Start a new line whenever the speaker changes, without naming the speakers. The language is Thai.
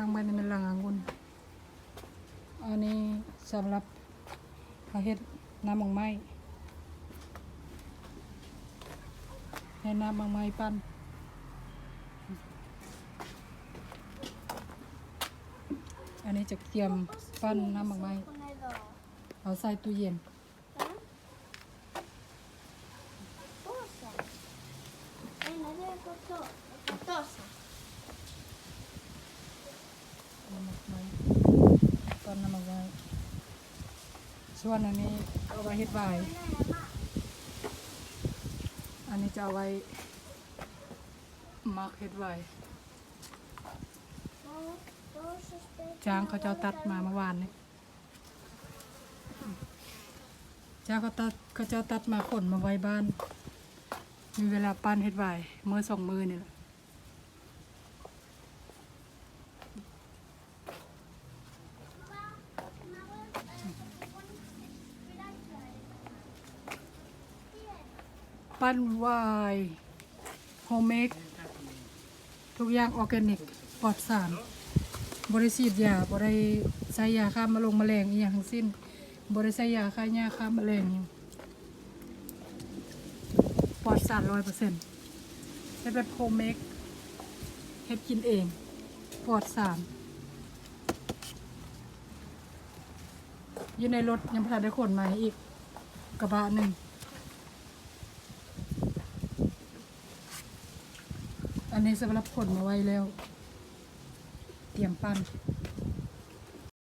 ข้างใบนี่เป็นลังองุ่นอันนี้สำหรับเอาเฮ็ดน้ำมังไม้ให้น้ำมังไม้ปั้นอันนี้จะเตรียมปั้นน้ำมังไม้เอาใส่ตู้เย็น
Đó. Cosa? Eh, non è tutto. Cosa?
น้ำมังไม้ปั้นน้ำมังไม้ส่วนอันนี้เอาไว้เฮ็ดไวายอันนี้จะเอาไว้มักเฮ็ดไวาย
Cosa aspetta?
จ้างเขาเจ้าตัดมาเมื่อวานนี่จ้างเขาตัดเขาเจ้าตัดมาขนมาไว้บ้าน มีเวลาปั้นเฮ็ดไวายมือสองมือนี่แหละ ปั้นวายโฮมเมกทุกอย่างออร์แกนิกปลอดสารบริสีดยาบริใส่ยาฆ่ามาลงแมลงอีกอย่างทั้งสิ้นบริใส่ยาฆ่าหญ้าฆ่าแมลงหยังปลอดสารร้อยเปอร์เซ็นต์ใช้แบบโฮมเมกเฮ็ดกินเองปลอดสารอยู่ในรถยังพอได้ขนมาอีกกระบะหนึ่ง อันนี้สำหรับผลมาไว้แล้ว เตรียมปั้น